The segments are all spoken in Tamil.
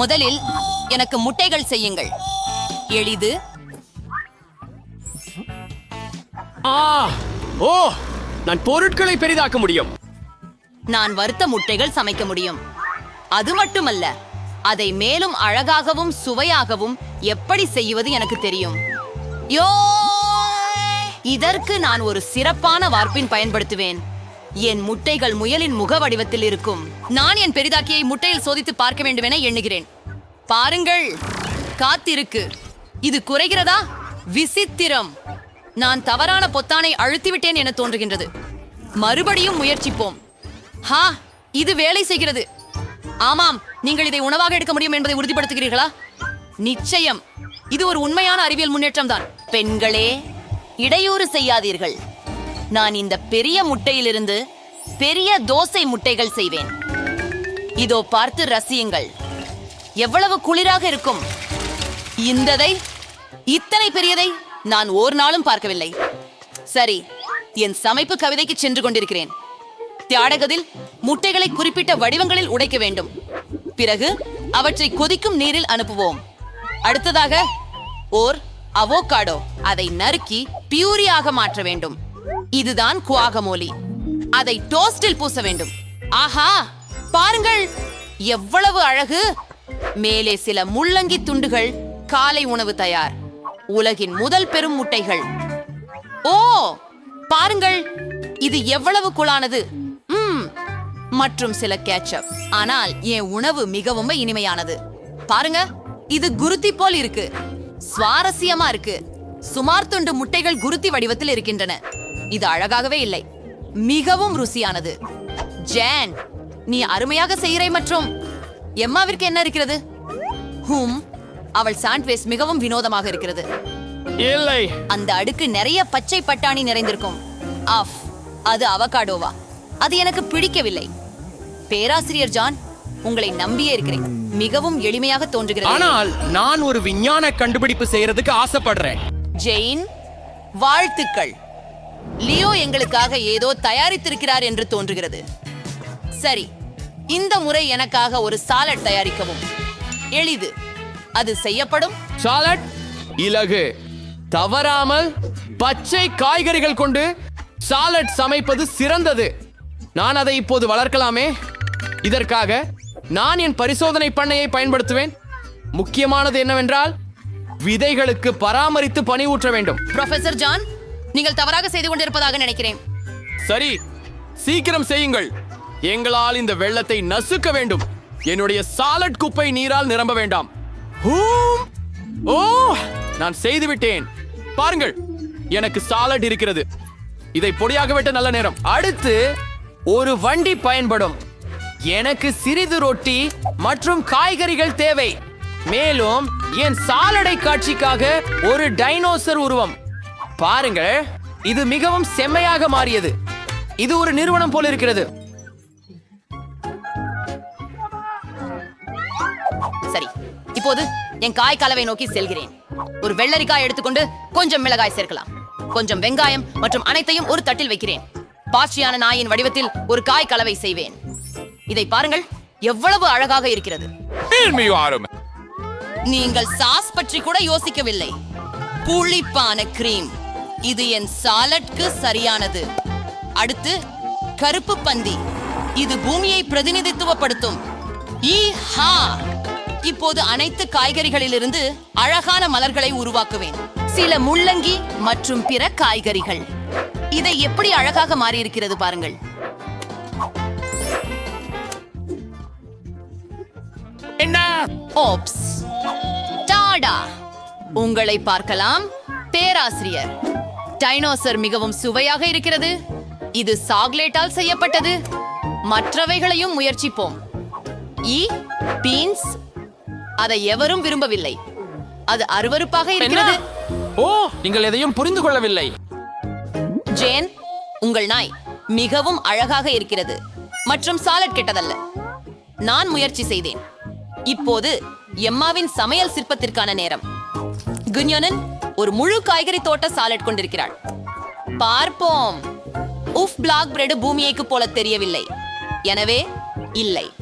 முதலில் எனக்கு முட்டைகள் செய்யுங்கள். எளிது. ஆ ஓ நான் பொருட்களை பெரிதாக்க முடியும். நான் வறுத்த முட்டைகள் சமைக்க முடியும். அது மட்டுமல்ல அதை மேலும் அழகாகவும் சுவையாகவும் எப்படி செய்வது எனக்கு தெரியும். யோ இதற்கு நான் ஒரு சிறப்பான வார்ப்பின் பயன்படுத்துவேன். என் முட்டைகள் முயலின் முக வடிவத்தில் இருக்கும். நான் என் பெரிதாக்கியை முட்டையில் சோதித்து பார்க்க வேண்டும் என எண்ணுகிறேன். பாருங்கள் காத்திருக்கு. இது குறைகிறதா? விசித்திரம். நான் தவறான பொத்தானை அழுத்திவிட்டேன் என தோன்றுகின்றது. மறுபடியும் முயற்சிப்போம். ஹா இது வேலை செய்கிறது. ஆமாம் நீங்கள் இதை உணவாக எடுக்க முடியும் என்பதை உறுதிப்படுத்துகிறீர்களா? நிச்சயம். இது ஒரு உண்மையான அறிவியல் முன்னேற்றம் தான் பெண்களே இடையூறு செய்யாதீர்கள். நான் இந்த பெரிய முட்டையிலிருந்து பெரிய தோசை முட்டைகள் செய்வேன். இதோ பார்த்து ரசியுங்கள். எவ்வளவு குளிராக இருக்கும். இந்ததை இத்தனை பெரியதை நான் ஒரு நாளும் பார்க்கவில்லை. சரி என் சமைப்பு கவிதைக்கு சென்று கொண்டிருக்கிறேன். தியாடகத்தில் முட்டைகளை குறிப்பிட்ட வடிவங்களில் உடைக்க வேண்டும். பிறகு அவற்றை கொதிக்கும் நீரில் அனுப்புவோம். அடுத்ததாக ஓர் அவோகாடோ அதை நறுக்கி பியூரியாக மாற்ற வேண்டும். இதுதான் குவாகமோலி. அதை டோஸ்டில் பூச வேண்டும். ஆஹா பாருங்கள். எவ்வளவு அழகு. மேலே சில முள்ளங்கி துண்டுகள் காலை உணவு தயார். உலகின் முதல் பெரும் முட்டைகள். ஓ பாருங்கள். இது எவ்வளவு குளானது மற்றும் சில கேட்சப் ஆனால் என் உணவு மிகவும் இனிமையானது. பாருங்க இது குருத்தி போல் இருக்கு. சுவாரஸ்யமா இருக்கு. சுமார் துண்டு முட்டைகள் குருத்தி வடிவத்தில் இருக்கின்றன. இது அழகாகவே இல்லை. மிகவும் ருசியானது. ஜேன் நீ அருமையாக செய்கிறாய் மற்றும் எம்மாவிற்கு என்ன இருக்கிறது? ஹூம் அவள் சாண்ட்வேஸ் மிகவும் வினோதமாக இருக்கிறது. இல்லை. அந்த அடுக்கு நிறைய பச்சை பட்டாணி நிறைந்திருக்கும். ஆஃப் அது அவகாடோவா. அது எனக்கு பிடிக்கவில்லை. பேராசிரியர் ஜான் உங்களை நம்பியே இருக்கிறேன். மிகவும் எளிமையாக தோன்றுகிறது. ஆனால் நான் ஒரு விஞ்ஞான கண்டுபிடிப்பு செய்யறதுக்கு ஆசைப்படுறேன். ஜெயின் வாழ்த்துக்கள். லியோ எங்களுக்காக ஏதோ தயாரித்திருக்கிறார் என்று தோன்றுகிறது. சரி இந்த முறை எனக்காக ஒரு சாலட் தயாரிக்கவும். எளிது. அது செய்யப்படும். சாலட் இலகு. தவறாமல் பச்சை காய்கறிகள் கொண்டு சாலட் சமைப்பது சிறந்தது. நான் அதை இப்போது வளர்க்கலாமே. இதற்காக நான் என் பரிசோதனை பண்ணையை பயன்படுத்துவேன். முக்கியமானது என்னவென்றால் விதைகளுக்கு பராமரித்து பனி ஊற்ற வேண்டும். ப்ரொஃபசர் ஜான் நீங்கள் தவறாக செய்து கொண்டிருப்பதாக நினைக்கிறேன். சரி சீக்கிரம் செய்யுங்கள். எங்களால் இந்த வெள்ளத்தை நசுக்க வேண்டும். என்னுடைய சாலட் குப்பை நீரால் நிரம்ப வேண்டாம். ஓ நான் செய்துவிட்டேன். பாருங்கள் எனக்கு சாலட் இருக்கிறது. இதை பொடியாக விட்ட நல்ல நேரம். அடுத்து ஒரு வண்டி பயன்படும். எனக்கு சிறிது ரொட்டி மற்றும் காய்கறிகள் தேவை. மேலும் என் சாலடை காட்சிக்காக ஒரு டைனோசர் உருவம். பாருங்கள் இது மிகவும் செம்மையாக மாறியது. இது ஒரு நிறுவனம் போல இருக்கிறது. சரி இப்போது என் காய் கலவை நோக்கி செல்கிறேன். ஒரு வெள்ளரிக்காய் எடுத்துக்கொண்டு கொஞ்சம் மிளகாய் சேர்க்கலாம். கொஞ்சம் வெங்காயம் மற்றும் அனைத்தையும் ஒரு தட்டில் வைக்கிறேன். பாச்சியான நாயின் வடிவத்தில் ஒரு காய் கலவை செய்வேன். இதை பாருங்கள் எவ்வளவு அழகாக இருக்கிறது. நீங்கள் சாஸ் பற்றி கூட யோசிக்கவில்லை. புளிப்பான கிரீம் இது என் சாலட்க்கு சரியானது. அடுத்து கருப்பு பந்தி. இது பூமியை பிரதிநிதித்துவப்படுத்தும். இப்போது அனைத்து காய்கறிகளிலிருந்து அழகான மலர்களை உருவாக்குவேன். சில முள்ளங்கி மற்றும் பிற காய்கறிகள். இதை எப்படி அழகாக மாறியிருக்கிறது பாருங்கள். என்ன? Oops tata. உங்களை பார்க்கலாம் பேராசிரியர். டைனோசர் மிகவும் சுவையாக இருக்கிறது. இது சாக்லேட்டால் செய்யப்பட்டது. மற்றவைகளையும் முயற்சிப்போம். பீன்ஸ். அதை எவரும் விரும்பவில்லை. அது அருவருப்பாக இருக்கிறது. ஓ நீங்கள் எதையும் புரிந்து கொள்ளவில்லை. ஜேன் உங்கள் நாய் மிகவும் அழகாக இருக்கிறது. மற்றும் சாலட் கெட்டதல்ல. நான் முயற்சி செய்தேன். இப்போது எம்மாவின் சமையல் சிற்பத்திற்கான நேரம். குன்யோனன் ஒரு முழு காய்கறி தோட்ட சாலட் கொண்டிருக்கிறாள். பார்ப்போம். உஃப் பிளாக் பிரெட் பூமியைக்கு போல தெரியவில்லை. எனவே இல்லை.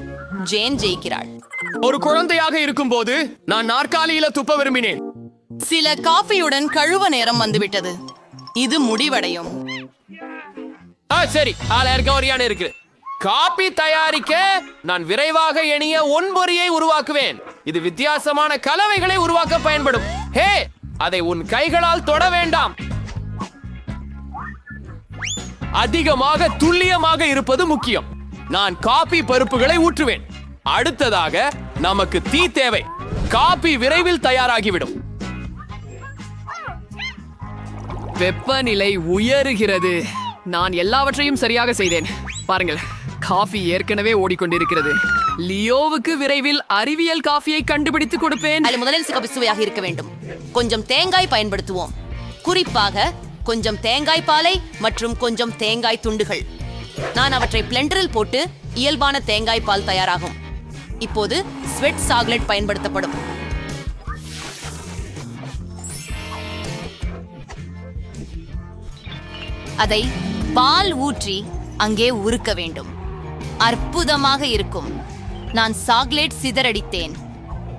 ஜேன் ஜெயிக்கிறாள். ஒரு குழந்தையாக இருக்கும்போது நான் நாற்காலியில துப்ப விரும்பினேன். சில காஃபியுடன் கழுவ நேரம் வந்துவிட்டது. இது முடிவடையும். சரி. ஆளருக்கு ஒரியான இருக்கு காபி தயாரிக்க நான் விரைவாக எண்ணிய ஒன்பொறியை உருவாக்குவேன். இது வித்தியாசமான கலவைகளை உருவாக்க பயன்படும். ஹே அதை உன் கைகளால் தொட வேண்டாம். அதிகமாக துல்லியமாக இருப்பது முக்கியம். நான் காபி பருப்புகளை ஊற்றுவேன். அடுத்ததாக நமக்கு தீ தேவை. காபி விரைவில் தயாராகிவிடும். வெப்பநிலை உயருகிறது. நான் எல்லாவற்றையும் சரியாக செய்தேன். பாருங்கள். காஃபி ஏற்கனவே ஓடிக்கொண்டிருக்கிறது. லியோவுக்கு விரைவில் அறிவியல் காஃபியை கண்டுபிடித்து கொடுப்பேன். அது முதலில் சிகப்பு சுவையாக இருக்க வேண்டும். கொஞ்சம் தேங்காய் பயன்படுத்துவோம். குறிப்பாக கொஞ்சம் தேங்காய் பாலை மற்றும் கொஞ்சம் தேங்காய் துண்டுகள். நான் அவற்றை பிளெண்டரில் போட்டு இயல்பான தேங்காய் பால் தயாராகும். இப்போது ஸ்வெட் சாக்லேட் பயன்படுத்தப்படும். அதை பால் ஊற்றி அங்கே உருக்க வேண்டும். அற்புதமாக இருக்கும். நான் சாக்லேட் சிதறடித்தேன்.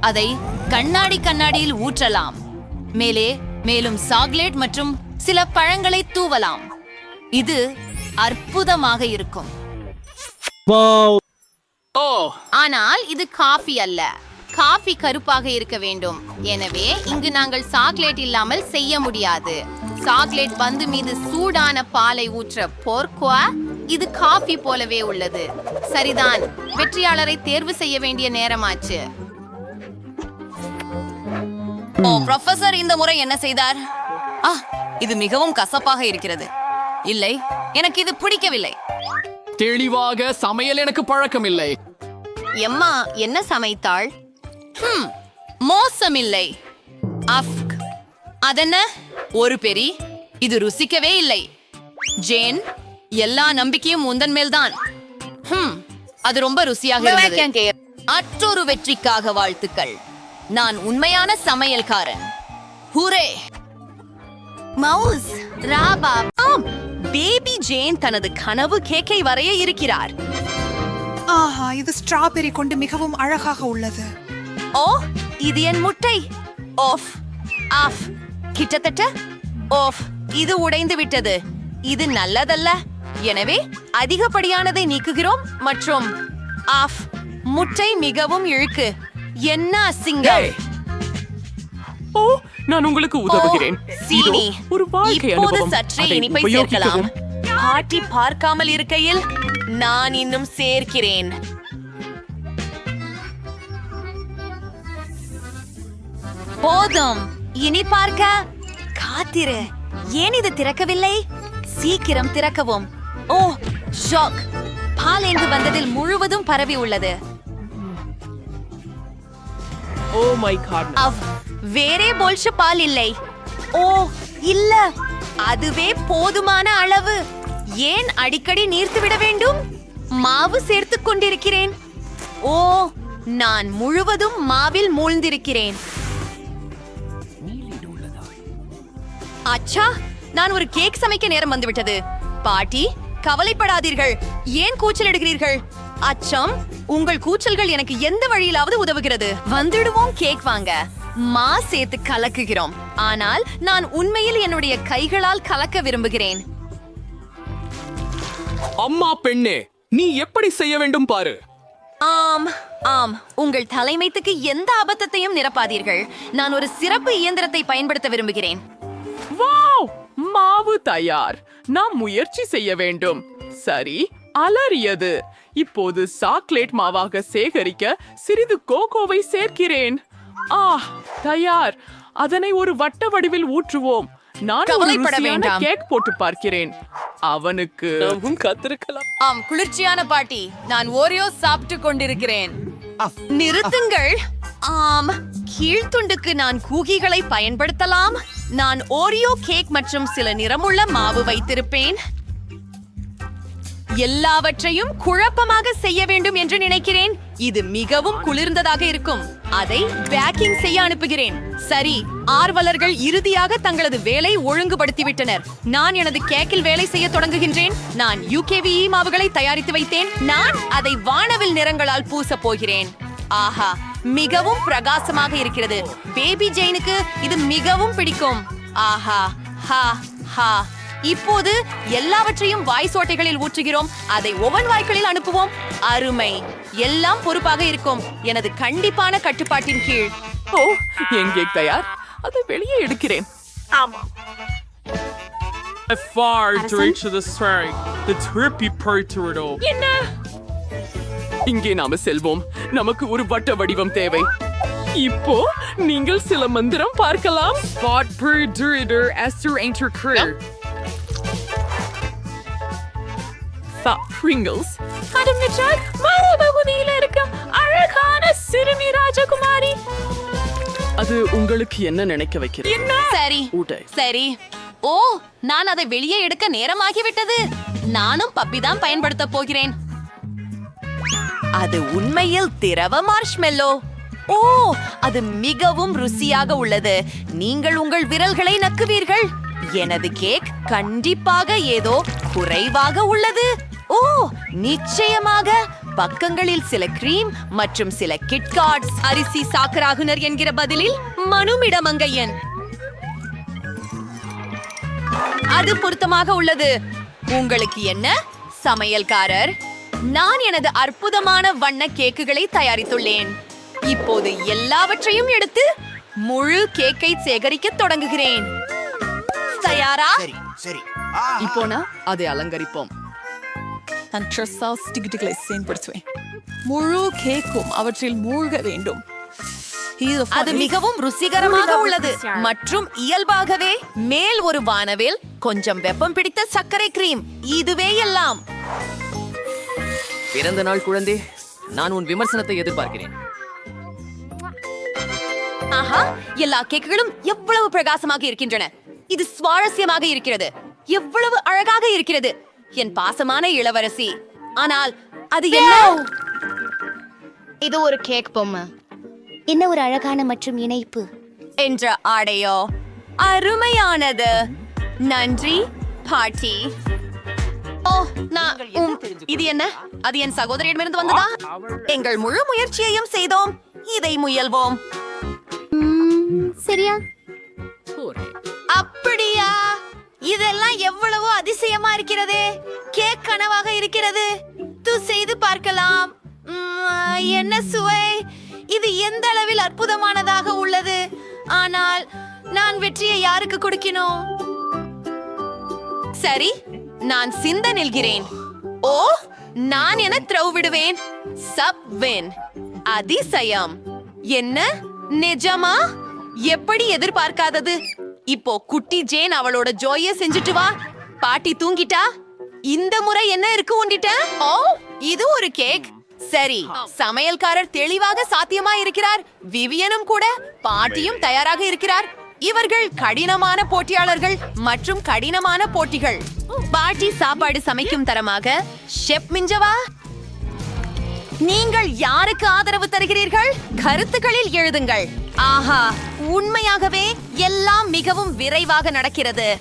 அதை கண்ணாடி கண்ணாடியில் ஊற்றலாம். மேலே மேலும் சாக்லேட் மற்றும் சில பழங்களை தூவலாம். இது அற்புதமாக இருக்கும். ஓ. ஆனால் இது காஃபி அல்ல. காஃபி கருப்பாக இருக்க வேண்டும். எனவே இங்கு நாங்கள் சாக்லேட் இல்லாமல் செய்ய முடியாது. சாக்லேட் பந்து மீது சூடான பாலை ஊற்ற போர்க்குவா? இது காஃபி போலவே உள்ளது. சரிதான். வெற்றியாளரை தேர்வு செய்ய வேண்டிய நேரமாச்சு. ஓ ப்ரொஃபசர் இந்த முறை என்ன செய்தார்? ஆ இது மிகவும் கசப்பாக இருக்கிறது. இல்லை எனக்கு இது பிடிக்கவில்லை. தெளிவாக சமையல் எனக்கு பழக்கம் இல்லை எம்மா என்ன சமைத்தாள்? ஹம், மோசமில்லை. அஃப்க் அதென்ன? ஒரு பெரி இது ருசிக்கவே இல்லை. ஜேன் எல்லா நம்பிக்கையும் உந்தன் மேல்தான். ஹம், அது ரொம்ப ருசியாக இருந்தது. மற்றொரு வெற்றிக்காக வாழ்த்துக்கள். நான் உண்மையான சமையல்காரன். ஹூரே! மவுஸ்! ராபா! ஆம் பேபி ஜேன் தனது கனவு கேக்கை வரைய இருக்கிறார். ஆஹா இது ஸ்ட்ராபெரி கொண்டு மிகவும் அழகாக உள்ளது. ஓ இது என் முட்டை. ஓஃப் ஆஃப். கிட்டத்தட்ட ஓஃப். இது உடைந்து விட்டது. இது நல்லதல்ல. எனவே அதிகப்படியானதை நீக்குகிறோம் மற்றும் ஆஃப் முட்டை மிகவும் இழுக்கு. என்ன அசிங்கம். ஓ நான் உங்களுக்கு உதவுகிறேன். சீனி. ஒரு வாழ்க்கை இப்போது சற்றே இனிப்பை சேர்க்கலாம். பாட்டி பார்க்காமல் இருக்கையில் நான் இன்னும் சேர்க்கிறேன். போதும். இனி பார்க்க. காத்திரு. ஏன் இது திறக்கவில்லை? சீக்கிரம் திறக்கவும். ஓ ஷாக். பால் எங்கு வந்ததில் முழுவதும் பரவி உள்ளது. Oh my God. அவ் வேறே போல்ஷ பால் இல்லை. ஓ இல்ல. அதுவே போதுமான அளவு. ஏன் அடிக்கடி நீர்த்து விட வேண்டும்? மாவு சேர்த்துக் கொண்டிருக்கிறேன். ஓ நான் முழுவதும் மாவில் மூழ்ந்திருக்கிறேன். அச்சா நான் ஒரு கேக் சமைக்க நேரம் வந்துவிட்டது. பாட்டி கவலைப்படாதீர்கள். ஏன் கூச்சலிடுகிறீர்கள்? அச்சம் உங்கள் கூச்சல்கள் எனக்கு எந்த வழியிலாவது உதவுகிறது. வந்துடுவோம் கேக் வாங்க. மா சேர்த்து கலக்குகிறோம். ஆனால் நான் உண்மையில் என்னுடைய கைகளால் கலக்க விரும்புகிறேன். அம்மா பெண்ணே நீ எப்படி செய்ய வேண்டும் பாரு. ஆம் ஆம். உங்கள் தலைமைத்துக்கு எந்த அபத்தத்தையும் நிரப்பாதீர்கள். நான் ஒரு சிறப்பு இயந்திரத்தை பயன்படுத்த விரும்புகிறேன். மாவு தயார். நாம் முயற்சி செய்ய வேண்டும். சரி அலறியது. இப்போது சாக்லேட் மாவாக சேகரிக்க சிறிது கோகோவை சேர்க்கிறேன். ஆ தயார். அதனை ஒரு வட்ட வடிவில் ஊற்றுவோம். நான் ஒரு ருசியான வேண்டாம். கேக் போட்டு பார்க்கிறேன். அவனுக்கு கத்திருக்கலாம். ஆம் குளிர்ச்சியான பாட்டி. நான் ஓரியோ சாப்பிட்டு கொண்டிருக்கிறேன். நிறுத்துங்கள். ஆம் கீழ்த்துண்டுக்கு நான் கூகிகளை பயன்படுத்தலாம். நான் ஓரியோ கேக் மற்றும் சில நிறமுள்ள மாவு வைத்திருப்பேன். எல்லாவற்றையும் குழப்பமாக செய்ய வேண்டும் என்று நினைக்கிறேன். இது மிகவும் குளிர்ந்ததாக இருக்கும். அதை பேக்கிங் செய்ய அனுப்புகிறேன். சரி ஆர்வலர்கள் இறுதியாக தங்களது வேலை ஒழுங்குபடுத்திவிட்டனர். நான் எனது கேக்கில் வேலை செய்ய தொடங்குகின்றேன். நான் யூகேவிஇ மாவுகளை தயாரித்து வைத்தேன். நான் அதை வானவில் நிறங்களால் பூசப் போகிறேன். ஆஹா மிகவும் பிரகாசமாக இருக்கிறது. பேபி ஜெயினுக்கு இது மிகவும் பிடிக்கும். ஆஹா ஹா ஹா. இப்போது எல்லாவற்றையும் வாய் சோட்டைகளில் ஊற்றுகிறோம். அதை ஓவன் வாய்க்களில் அனுப்புவோம். அருமை. எல்லாம் பொறுப்பாக இருக்கும். எனது கண்டிப்பான கட்டுப்பாட்டின் கீழ். ஓ எங்கே தயார்? அதை வெளியே எடுக்கிறேன். far to reach the strike. The trippy turtle. என்ன? இங்கே நாம செல்வோம். நமக்கு ஒரு வட்ட வடிவம் தேவை. இப்போ நீங்கள் சில மந்திரம் பார்க்கலாம். Pringles. மேடம் நிஜால் மறுபகுதியில இருக்க அழகான சிறுமி ராஜகுமாரி. அது உங்களுக்கு என்ன நினைக்க வைக்கிறது? என்ன? சரி. ஊட்டை. சரி. ஓ நான் அதை வெளியே எடுக்க நேரமாகிவிட்டது. நானும் பப்பி தான் பயன்படுத்த போகிறேன். அது உண்மையில் திரவ மார்ஷ்மெல்லோ ஓ அது மிகவும் ருசியாக உள்ளது. நீங்கள் உங்கள் விரல்களை நக்குவீர்கள். எனது கேக் கண்டிப்பாக ஏதோ குறைவாக உள்ளது. ஓ நிச்சயமாக. பக்கங்களில் சில கிரீம் மற்றும் சில கிட்காட்ஸ் அரிசி சாக்கராகுனர் என்கிற பதிலில் மனுமிடமங்கையன். அது பொருத்தமாக உள்ளது. உங்களுக்கு என்ன? சமையல்காரர். நான் எனது அற்புதமான வண்ண கேக்குகளை தயாரித்துள்ளேன். இப்போது எல்லாவற்றையும் எடுத்து முழு கேக்கை சேகரிக்க தொடங்குகிறேன். தயாரா? இப்போ நான் அதை அலங்கரிப்போம். நான் ஸ்டிக்டுகளை செயல்படுத்துவேன் முழு கேக்கும் அவற்றில் மூழ்க வேண்டும். இது அது மிகவும் ருசிகரமாக உள்ளது. மற்றும் இயல்பாகவே மேல் ஒரு வானவில் கொஞ்சம் வெப்பம் பிடித்த சர்க்கரை கிரீம் இதுவே எல்லாம். பிறந்த நாள் குழந்தை நான் உன் விமர்சனத்தை எதிர்பார்க்கிறேன். ஆஹா எல்லா கேக்குகளும் எவ்வளவு பிரகாசமாக இருக்கின்றன. இது சுவாரஸ்யமாக இருக்கிறது. எவ்வளவு அழகாக இருக்கிறது. என் பாசமான இளவரசி. ஆனால் அது என்ன? இது ஒரு கேக் பொம்மை. என்ன ஒரு அழகான மற்றும் இணைப்பு? என்ற ஆடையோ. அருமையானது. நன்றி பாட்டி. நான் உம், இது என்ன? அது என் சகோதரியிடமிருந்து வந்ததா? எங்கள் முழு முயற்சியையும் செய்தோம். இதை முயல்வோம். ம், சரியா? அப்படியா? இதெல்லாம் எவ்வளவோ அதிசயமா இருக்கிறது. கேக் கனவாக இருக்கிறது. து செய்து பார்க்கலாம். உம், என்ன சுவை? இது எந்த அளவில் அற்புதமானதாக உள்ளது? ஆனால் நான் வெற்றியை யாருக்கு கொடுக்கணும் சரி நான் சிந்த நில்கிறேன். ஓ நான் என த்ரவ் விடுவேன் சப் வின் அதிசயம். என்ன? நிஜமா? எப்படி எதிர்பார்க்காதது? இப்போ குட்டி ஜேன் அவளோட ஜோய செஞ்சுட்டு வா. பாட்டி தூங்கிட்டா? இந்த முறை என்ன இருக்கு உண்டிட்ட ஓ இது ஒரு கேக். சரி சமையல்காரர் தெளிவாக சாத்தியமா இருக்கிறார் விவியனும் கூட பாட்டியும் தயாராக இருக்கிறார். இவர்கள் கடினமான போட்டியாளர்கள் மற்றும் கடினமான போட்டிகள். பாட்டி சாப்பாடு சமைக்கும் தரமாக ஷெப் மிஞ்சவா? நீங்கள் யாருக்கு ஆதரவு தருகிறீர்கள்? கருத்துக்களில் எழுதுங்கள். ஆஹா உண்மையாகவே எல்லாம் மிகவும் விரைவாக நடக்கிறது.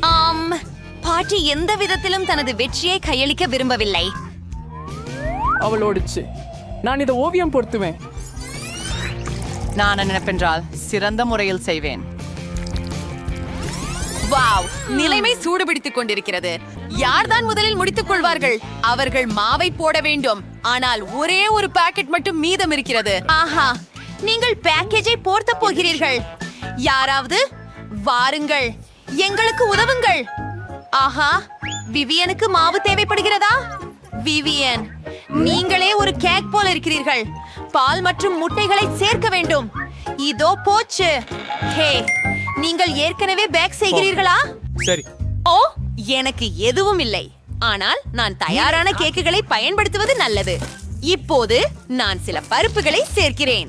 ஆம் பாட்டி எந்த விதத்திலும் தனது வெற்றியை கையளிக்க விரும்பவில்லை. அவளோடுச்சு நான் இதை ஓவியம் பொருத்துவேன். நான் நினைப்பென்றால் சிறந்த முறையில் செய்வேன். வாவ் நிலைமை சூடுபிடித்துக் கொண்டிருக்கிறது. யார்தான் முதலில் முடித்துக் கொள்வார்கள்? அவர்கள் மாவை போட வேண்டும். ஆனால் ஒரே ஒரு பாக்கெட் மட்டும் மீதம் இருக்கிறது. ஆஹா நீங்கள் பேக்கேஜை போர்த்த போகிறீர்கள். யாராவது வாருங்கள். எங்களுக்கு உதவுங்கள். ஆஹா விவியனுக்கு மாவு தேவைப்படுகிறதா? விவியன் நீங்களே ஒரு கேக் போல இருக்கிறீர்கள். பால் மற்றும் முட்டைகளை சேர்க்க வேண்டும். இதோ போச்சு. ஹே நீங்கள் ஏற்கனவே பேக் செய்கிறீர்களா? சரி. ஓ எனக்கு எதுவும் இல்லை. ஆனால் நான் தயாரான கேக்குகளை பயன்படுத்துவது நல்லது. இப்போது நான் சில பருப்புகளை சேர்க்கிறேன்.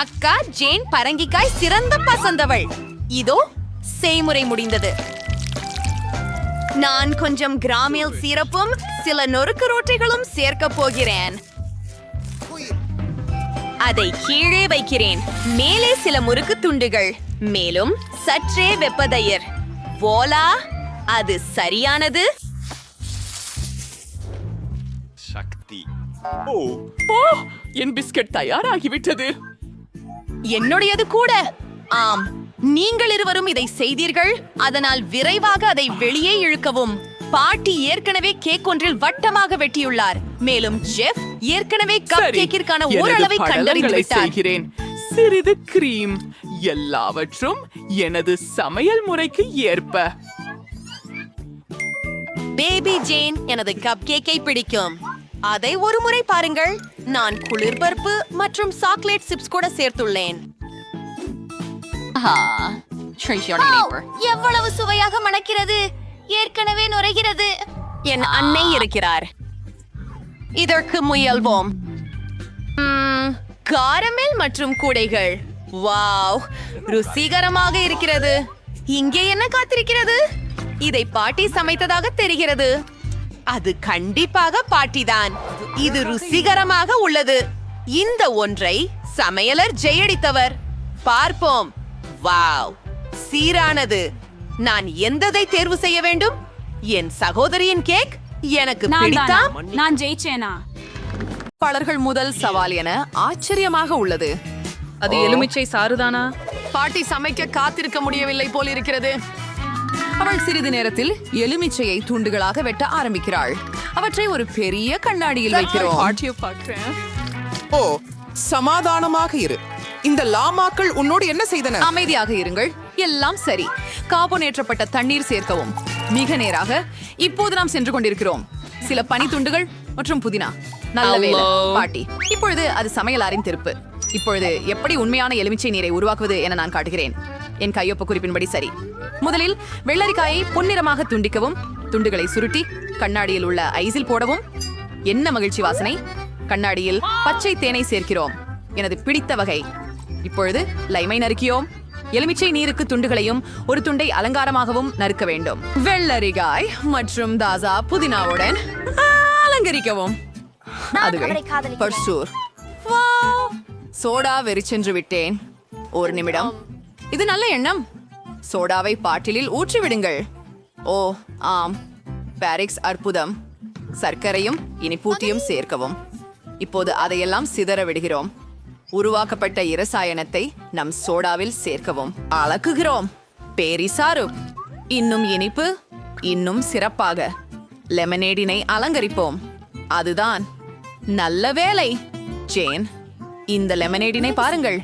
அக்கா ஜேன் பரங்கிக்காய் சிறந்த பசந்தவள். இதோ செய்முறை முடிந்தது. நான் கொஞ்சம் கிராமியல் சீரப்பும் சில நொறுக்கு ரோட்டைகளும் சேர்க்க போகிறேன். அதை கீழே வைக்கிறேன். மேலே சில முறுக்கு துண்டுகள். மேலும் சற்றே வெப்பதயிர். போலா அது சரியானது. Shakti. ஓ என் பிஸ்கட் தயாராகிவிட்டது. என்னுடையது கூட. ஆம் நீங்கள் இருவரும் இதை செய்தீர்கள். அதனால் விரைவாக அதை வெளியே இழுக்கவும். பாட்டி ஏற்கனவே கேக் ஒன்றில் வட்டமாக வெட்டியுள்ளார். மேலும் ஜெஃப் ஏற்கனவே கப் கேக்கிற்கான ஓரளவை கண்டறிந்து விட்டார். சிறிது கிரீம் எல்லாவற்றும் எனது சமையல் முறைக்கு ஏற்ப. பேபி ஜேன் எனது கப் கேக்கை பிடிக்கும். அதை ஒரு முறை பாருங்கள். நான் குளிர் பருப்பு மற்றும் சாக்லேட் சிப்ஸ் கூட சேர்த்துள்ளேன். எவ்வளவு சுவையாக மணக்கிறது. ஏற்கனவே நுரைகிறது. என் அன்னை இருக்கிறார். இதற்கு முயல்வோம். காரமெல் மற்றும் கூடைகள். வாவ் ருசிகரமாக இருக்கிறது. இங்கே என்ன காத்திருக்கிறது? இதை பாட்டி சமைத்ததாக தெரிகிறது. அது கண்டிப்பாக பாட்டிதான். இது ருசிகரமாக உள்ளது. இந்த ஒன்றை சமையலர் ஜெயடித்தவர். பார்ப்போம். வாவ் சீரானது. நான் எந்ததை தேர்வு செய்ய வேண்டும்? என் சகோதரியின் கேக் எனக்கு பிடித்தாம் நான் ஜெயிச்சேனா? பலர்கள் முதல் சவால் என ஆச்சரியமாக உள்ளது. அது எலுமிச்சை சாறுதானா? பாட்டி சமைக்க காத்திருக்க முடியவில்லை போல் இருக்கிறது. அவள் சிறிது நேரத்தில் எலுமிச்சையை துண்டுகளாக வெட்ட ஆரம்பிக்கிறாள். அவற்றை ஒரு பெரிய கண்ணாடியில் வைக்கிறோம். ஓ சமாதானமாக இரு. இந்த லாமாக்கள் உன்னோடு என்ன செய்தன? அமைதியாக இருங்கள். எல்லாம் சரி. கார்பனேற்றப்பட்ட தண்ணீர் சேர்க்கவும். மிக நேராக இப்போது நாம் சென்று கொண்டிருக்கிறோம். சில பனித்துண்டுகள் மற்றும் புதினா. நல்ல வேலை பாட்டி. இப்பொழுது அது சமையலாரின் திருப்பு. இப்பொழுது எப்படி உண்மையான எலுமிச்சை நீரை உருவாக்குவது என நான் காட்டுகிறேன். என் கையொப்ப குறிப்பின்படி சரி. முதலில் வெள்ளரிக்காயை பொன்னிறமாக துண்டிக்கவும் துண்டுகளை சுருட்டி கண்ணாடியில் உள்ள ஐஸில் போடவும். என்ன மகிழ்ச்சி வாசனை. கண்ணாடியில் பச்சை தேனை சேர்க்கிறோம். எனது பிடித்த வகை. இப்பொழுது லைமை நறுக்கியோம். எலுமிச்சை நீருக்கு துண்டுகளையும் ஒரு துண்டை அலங்காரமாகவும் நறுக்க வேண்டும். வெள்ளரிக்காய் மற்றும் தாசா புதினாவுடன் அலங்கரிக்கவும். அதுவே பர்சூர். சோடா வெறிச்சென்று விட்டேன். ஒரு நிமிடம். இது நல்ல எண்ணம். சோடாவை பாட்டிலில் ஊற்றி விடுங்கள் ஓ ஆம். பாரிக்ஸ் அற்புதம். சர்க்கரையும் இனிப்பூட்டியும் சேர்க்கவும். இப்போது அதையெல்லாம் சிதற விடுகிறோம். உருவாக்கப்பட்ட இரசாயனத்தை நம் சோடாவில் சேர்க்கவும் அளக்குகிறோம். பேரிசாறு இன்னும் இனிப்பு இன்னும் சிறப்பாக. லெமனேடினை அலங்கரிப்போம். அதுதான் நல்ல வேலை. ஜேன் இந்த லெமனேடினை பாருங்கள்.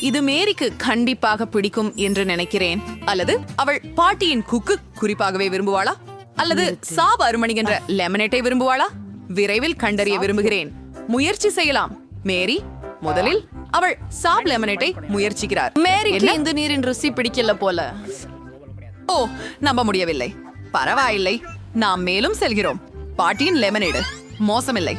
இது மேரிக்கு கண்டிப்பாக பிடிக்கும் என்று நினைக்கிறேன். அல்லது அவள் பாட்டியின் குக்கு குறிப்பாகவே விரும்புவாளா? அல்லது சாப் அருமணிகின்ற லெமனேட்டை விரும்புவாளா? விரைவில் கண்டறிய விரும்புகிறேன். முயற்சி செய்யலாம். மேரி முதலில் அவள் சாப் லெமனேட்டை முயற்சிக்கிறார். மேரிக்கு இந்த நீரின் ருசி பிடிக்கல போல. ஓ நம்ப முடியவில்லை. பரவாயில்லை. நாம் மேலும் செல்கிறோம். பாட்டியின் லெமனேடு மோசமில்லை.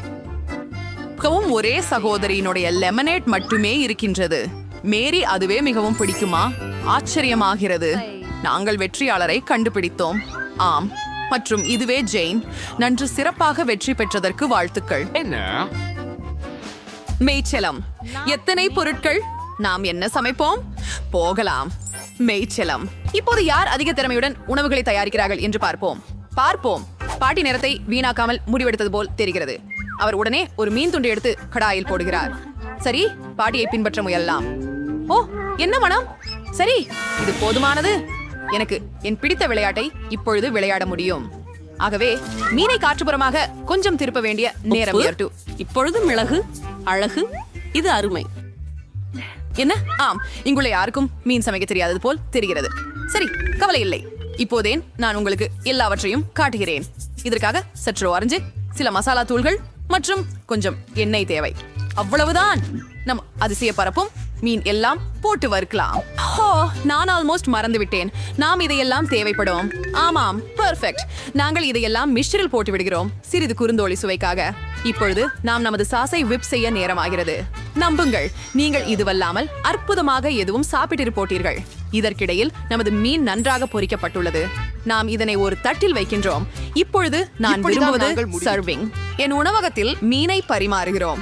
மிகவும் ஒரே சகோதரியினுடைய லெமனேட் மட்டுமே இருக்கின்றது. மேரி அதுவே மிகவும் பிடிக்குமா? ஆச்சரியமாகிறது. நாங்கள் வெற்றியாளரை கண்டுபிடித்தோம். ஆம். மற்றும் இதுவே ஜெயின். நன்று சிறப்பாக வெற்றி பெற்றதற்கு வாழ்த்துக்கள். மேய்ச்சலம். எத்தனை பொருட்கள்? நாம் என்ன சமைப்போம்? போகலாம். மேய்ச்சலம். இப்போது யார் அதிக திறமையுடன் உணவுகளை தயாரிக்கிறார்கள் என்று பார்ப்போம். பார்ப்போம். பாட்டி நேரத்தை வீணாக்காமல் முடிவெடுத்தது போல் தெரிகிறது. அவர் உடனே ஒரு மீன் துண்டு எடுத்து கடாயில் போடுகிறார். சரி பாட்டியை பின்பற்ற முயலலாம். ஓ என்ன மனம்? சரி இது போதுமானது. எனக்கு என் பிடித்த விளையாட்டை இப்பொழுது விளையாட முடியும். ஆகவே மீனை காற்றுப்புறமாக கொஞ்சம் திருப்ப வேண்டிய நேரம் இப்பொழுது மிளகு அழகு இது அருமை. என்ன? ஆம் இங்குள்ள யாருக்கும் மீன் சமைக்க தெரியாதது போல் தெரிகிறது. சரி கவலை இல்லை. இப்போதேன் நான் உங்களுக்கு எல்லாவற்றையும் காட்டுகிறேன். இதற்காக சற்று ஆரஞ்சு சில மசாலா தூள்கள் மற்றும் கொஞ்சம் எண்ணெய் தேவை. அவ்வளவுதான். நம் அதிசய பரப்பும் மீன் எல்லாம் போட்டு வறுக்கலாம். ஹோ நான் ஆல்மோஸ்ட் மறந்து விட்டேன் நாம் இதையெல்லாம் தேவைப்படும். ஆமாம் பெர்ஃபெக்ட் நாங்கள் இதையெல்லாம் மிஷ்ரில் போட்டு விடுகிறோம். சிறிது குறுந்தோழி சுவைக்காக. இப்பொழுது நாம் நமது சாஸை விப் செய்ய நேரமாகிறது. நம்புங்கள் நீங்கள் இதுவல்லாமல் அற்புதமாக எதுவும் சாப்பிட்டு போட்டீர்கள் இதற்கிடையில் நமது மீன் நன்றாக பொரிக்கப்பட்டுள்ளது நாம் இதனை ஒரு தட்டில் வைக்கின்றோம். இப்பொழுது நான் விரும்புவது சர்விங் என் உணவகத்தில் மீனை பரிமாறுகிறோம்.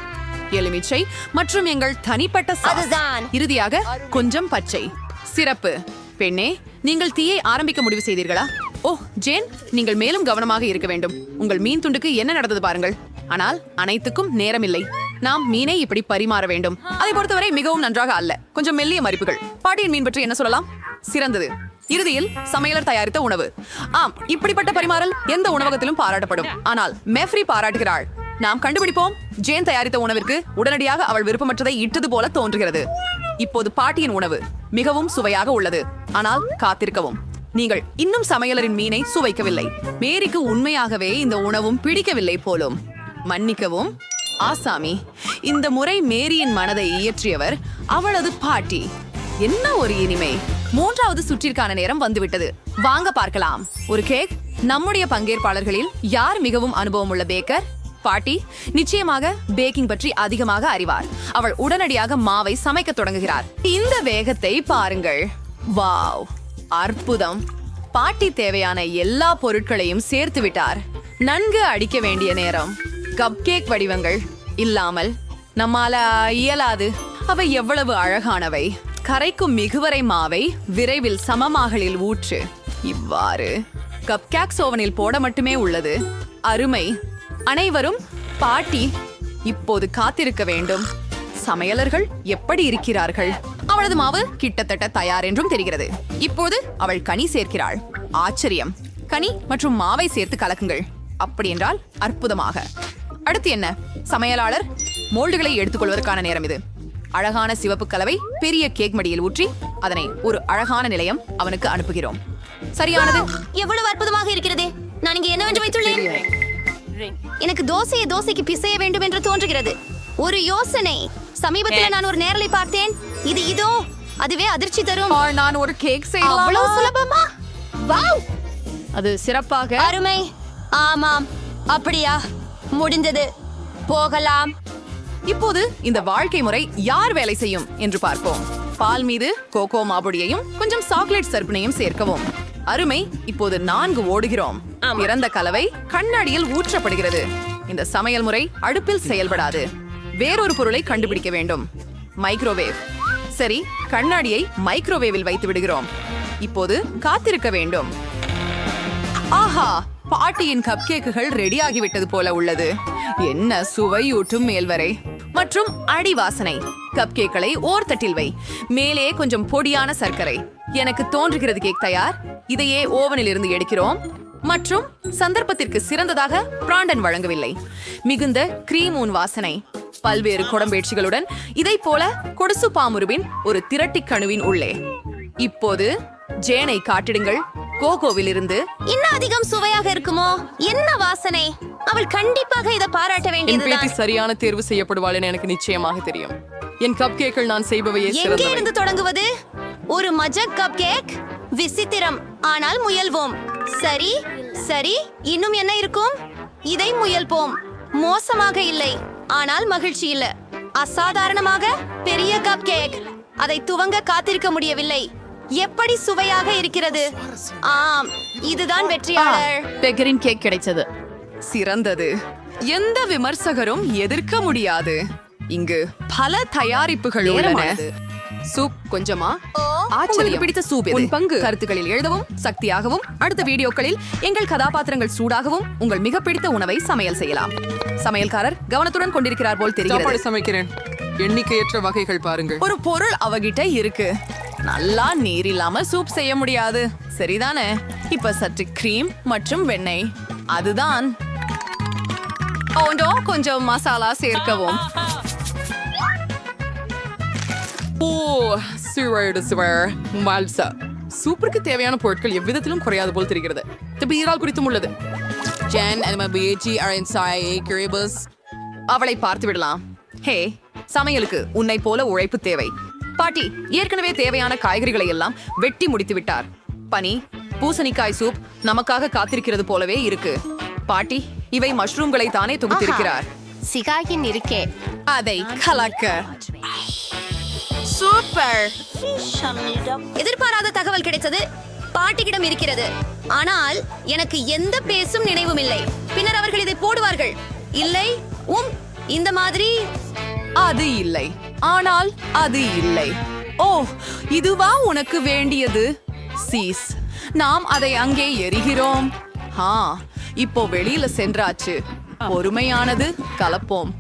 எலுமிச்சை மற்றும் எங்கள் தனிப்பட்ட. அதுதான். இறுதியாக கொஞ்சம் பச்சை. சிறப்பு. பெண்ணே நீங்கள் தீயை ஆரம்பிக்க முடிவு செய்தீர்களா? ஓ ஜேன் நீங்கள் மேலும் கவனமாக இருக்க வேண்டும். உங்கள் மீன் துண்டுக்கு என்ன நடந்தது பாருங்கள். ஆனால் அனைத்துக்கும் நேரமில்லை. நாம் மீனை இப்படி பரிமாற வேண்டும். அதை பொறுத்தவரை மிகவும் நன்றாக அல்ல. கொஞ்சம் மெல்லிய மதிப்புகள் பாட்டியின் மீன் பற்றி என்ன சொல்லலாம்? சிறந்தது. இறுதியில் சமையலர் தயாரித்த உணவு. ஆம் இப்படிப்பட்ட பரிமாறல் எந்த உணவகத்திலும் பாராட்டப்படும். ஆனால் மெஃப்ரி பாராட்டுகிறாள். நாம் கண்டுபிடிப்போம் ஜேன் தயாரித்த உணவிற்கு உடனடியாக அவள் விருப்பமற்றதை இட்டது போல தோன்றுகிறது. இப்போது பாட்டியின் உணவு மிகவும் சுவையாக உள்ளது. ஆனால் காத்திருக்கவும். நீங்கள் இன்னும் சமையலரின் மீனை சுவைக்கவில்லை. மேரிக்கு உண்மையாகவே இந்த உணவும் பிடிக்கவில்லை போலும். மன்னிக்கவும் ஆசாமி இந்த முறை மேரியின் மனதை இயற்றியவர் அவளது பாட்டி. என்ன ஒரு இனிமை. மூன்றாவது சுற்றிற்கான நேரம் வந்துவிட்டது. வாங்க பார்க்கலாம். ஒரு கேக். நம்முடைய பங்கேற்பாளர்களில் யார் மிகவும் அனுபவம் உள்ள பேக்கர்? பாட்டி நிச்சயமாக பேக்கிங் பற்றி அதிகமாக அறிவார். அவள் உடனடியாக மாவை சமைக்க தொடங்குகிறார். இந்த வேகத்தை பாருங்கள். வாவ் அற்புதம். பாட்டி தேவையான எல்லா பொருட்களையும் சேர்த்து விட்டார். நன்கு அடிக்க வேண்டிய நேரம். கப் கேக் வடிவங்கள் இல்லாமல் நம்மால இயலாது. அவை எவ்வளவு அழகானவை. கரைக்கும் மிகுவரை மாவை விரைவில் சமமாகலில் ஊற்று. இவ்வாறு கப் கேக்ஸ் ஓவனில் போட மட்டுமே உள்ளது. அருமை. அனைவரும் பாட்டி இப்போது காத்திருக்க வேண்டும். சமையலர்கள் எப்படி இருக்கிறார்கள்? அவளது மாவு கிட்டத்தட்ட தயார் என்றும் தெரிகிறது. இப்போது அவள் கனி சேர்க்கிறாள். ஆச்சரியம். கனி மற்றும் மாவை சேர்த்து கலக்குங்கள். அப்படி என்றால் அற்புதமாக. அடுத்து என்ன? சமையலாளர் மோல்டுகளை எடுத்துக்கொள்வதற்கான நேரம் இது. அழகான சிவப்பு கலவை பெரிய கேக் மடியில் ஊற்றி அதனை ஒரு அழகான நிலையம் அவனுக்கு அனுப்புகிறோம். சரியானது. எவ்வளவு அற்புதமாக இருக்கிறது? நான் இங்க என்னவென்று வைத்துள்ளேன்? எனக்கு தோசையை தோசைக்கு பிசைய வேண்டும் என்று தோன்றுகிறது. ஒரு யோசனை. சமீபத்தில் நான் ஒரு நேரலை பார்த்தேன். இது இதோ அதுவே அதிர்ச்சி தரும். நான் ஒரு கேக் அவ்வளவு சுலபமா? வாவ்! அது சிறப்பாக. அருமை. ஆமாம். அப்படியா. முடிந்தது. போகலாம். இப்போது இந்த வாழ்க்கை முறை யார் வேலை செய்யும் என்று பார்ப்போம். பால் மீது கோகோ மாபொடியையும் கொஞ்சம் சாக்லேட் சர்ப்பனையும் சேர்க்கவும். அருமை இப்போது நான்கு ஓடுகிறோம். பிறந்த கலவை கண்ணாடியில் ஊற்றப்படுகிறது. இந்த சமையல் முறை அடுப்பில் செயல்படாது. வேறொரு பொருளை கண்டுபிடிக்க வேண்டும். மைக்ரோவேவ் சரி கண்ணாடியை மைக்ரோவேவில் வைத்து விடுகிறோம். இப்போது காத்திருக்க வேண்டும். ஆஹா பாட்டியின் கப் கேக்குகள் ரெடி ஆகிவிட்டது போல உள்ளது. என்ன சுவையூட்டும் மேல்வரை. மற்றும் அடிவாசனை கப்கேக்களை ஓர் தட்டில் வை. மேலே கொஞ்சம் பொடியான சர்க்கரை. எனக்கு தோன்றுகிறது கேக் தயார். இதையே ஓவனில் இருந்து எடுக்கிறோம். மற்றும் சந்தர்ப்பத்திற்கு சிறந்ததாக பிராண்டன் வழங்கவில்லை. மிகுந்த கிரீம் ஊன் வாசனை. பல்வேறு குடம்பேட்சிகளுடன் இதை போல கொடுசு பாமுருவின் ஒரு திரட்டி கணுவின் உள்ளே. இப்போது ஜேனை காட்டிடுங்கள். கோகோவில் இருந்து இன்னும் அதிகம் சுவையாக இருக்குமோ? என்ன வாசனை? அவள் கண்டிப்பாக இதை பாராட்ட பேத்தி சரியான தேர்வு செய்யப்படுவாள் என எனக்கு நிச்சயமாக தெரியும். என் கப் கேக்கள் நான் செய்பவையே எங்கே இருந்து தொடங்குவது? ஒரு மஜக் கப் கேக் விசித்திரம். ஆனால் முயல்வோம். சரி சரி இன்னும் என்ன இருக்கும்? இதை முயல்போம். மோசமாக இல்லை. ஆனால் மகிழ்ச்சி இல்ல. அசாதாரணமாக பெரிய கப் கேக் அதை துவங்க காத்திருக்க முடியவில்லை. எப்படி சுவையாக இருக்கிறது? ஆம் இதுதான் வெற்றியாளர். பெக்கரின் கேக் கிடைச்சது சிறந்தது. எந்த விமர்சகரும் எதிர்க்க முடியாது. இங்கு பல தயாரிப்புகள் உள்ளன. சூப் கொஞ்சமா? ஆச்சரியம். பிடித்த சூப் உன் பங்கு. கருத்துக்களில் எழுதவும் சக்தியாகவும் அடுத்த வீடியோக்களில் எங்கள் கதாபாத்திரங்கள் சூடாகவும் உங்கள் மிக பிடித்த உணவை சமையல் செய்யலாம். சமையல்காரர் கவனத்துடன் கொண்டிருக்கிறார் போல் தெரிகிறது. சமைக்கிறேன். எண்ணிக்கையற்ற வகைகள் பாருங்கள். ஒரு பொருள் அவகிட்ட இருக்கு. நல்லா நீர் இல்லாம சூப் செய்ய முடியாது. சரிதானே? இப்ப சற்று கிரீம் மற்றும் வெண்ணெய். அதுதான். கொஞ்சம் மசாலா சேர்க்கவும். ஓ சுவையோடு சுவர் மால்சா. சூப்பருக்கு தேவையான பொருட்கள் எவ்விதத்திலும் குறையாது போல் தெரிகிறது. பீரால் குறித்தும் உள்ளது. ஜென் அனிமபிஏஜி அரன்சாய் கிரேபஸ் அவளை பார்த்து விடலாம் ஹே சமையலுக்கு உன்னை போல உழைப்பு தேவை. பாட்டி ஏற்கனவே தேவையான காய்கறிகளை எல்லாம் வெட்டி முடித்து விட்டார். பனி பூசணிக்காய் சூப் நமக்காக காத்திருக்கிறது போலவே இருக்கு. பாட்டி இவை மஷ்ரூம்களை தானே தொகுத்திருக்கிறார். சிகாயின் இருக்கே. அதை கலக்க. சூப்பர். எதிர்பாராத தகவல் கிடைத்தது. பாட்டியிடம் இருக்கிறது. ஆனால் எனக்கு எந்த பேசும் நினைவும் இல்லை. பின்னர் அவர்கள் இதை போடுவார்கள். இல்லை உம் இந்த மாதிரி. அது இல்லை. ஆனால் அது இல்லை. ஓ இதுவா உனக்கு வேண்டியது? சீஸ் நாம் அதை அங்கே எரிகிறோம். ஹா இப்போ வெளியில சென்றாச்சு. பொறுமையானது கலப்போம்.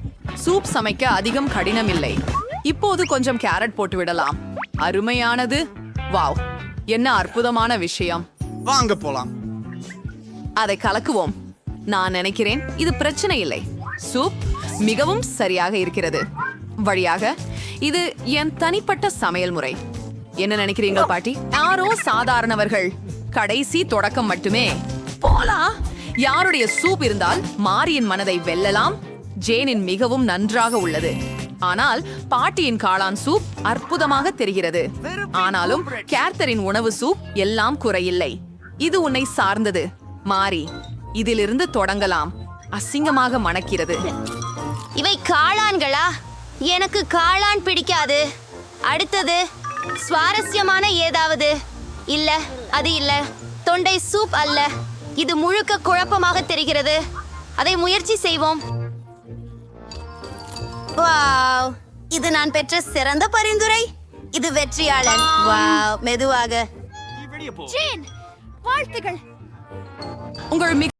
சூப் சமைக்க அதிகம் கடினம் இல்லை இப்போது கொஞ்சம் கேரட் போட்டு விடலாம். அருமையானது. வாவ் என்ன அற்புதமான விஷயம். வாங்க போலாம். அதை கலக்குவோம். நான் நினைக்கிறேன் இது பிரச்சனை இல்லை. சூப் மிகவும் சரியாக இருக்கிறது. வழியாக இது என் தனிப்பட்ட சமையல் முறை. என்ன நினைக்கிறீங்க பாட்டி? யாரோ சாதாரணவர்கள் கடைசி தொடக்கம் மட்டுமே. போலா! யாருடைய சூப் இருந்தால் மாரியின் மனதை வெல்லலாம். ஜேனின் மிகவும் நன்றாக உள்ளது. ஆனால் பாட்டியின் காளான் சூப் அற்புதமாக தெரிகிறது. ஆனாலும் கேர்த்தரின் உணவு சூப் எல்லாம் குறையில்லை. இது உன்னை சார்ந்தது. மாறி இதிலிருந்து தொடங்கலாம். அசிங்கமாக மணக்கிறது. இவை காளான்களா? எனக்கு காளான் பிடிக்காது. அடுத்தது சுவாரஸ்யமான ஏதாவது? இல்ல அது இல்ல. தொண்டை சூப் அல்ல. இது முழுக்க குழப்பமாக தெரிகிறது. அதை முயற்சி செய்வோம். வாவ். இது நான் பெற்ற சிறந்த பரிந்துரை. இது வெற்றியாளன் வாவ் மெதுவாக. வாழ்த்துகள். உங்கள் மிக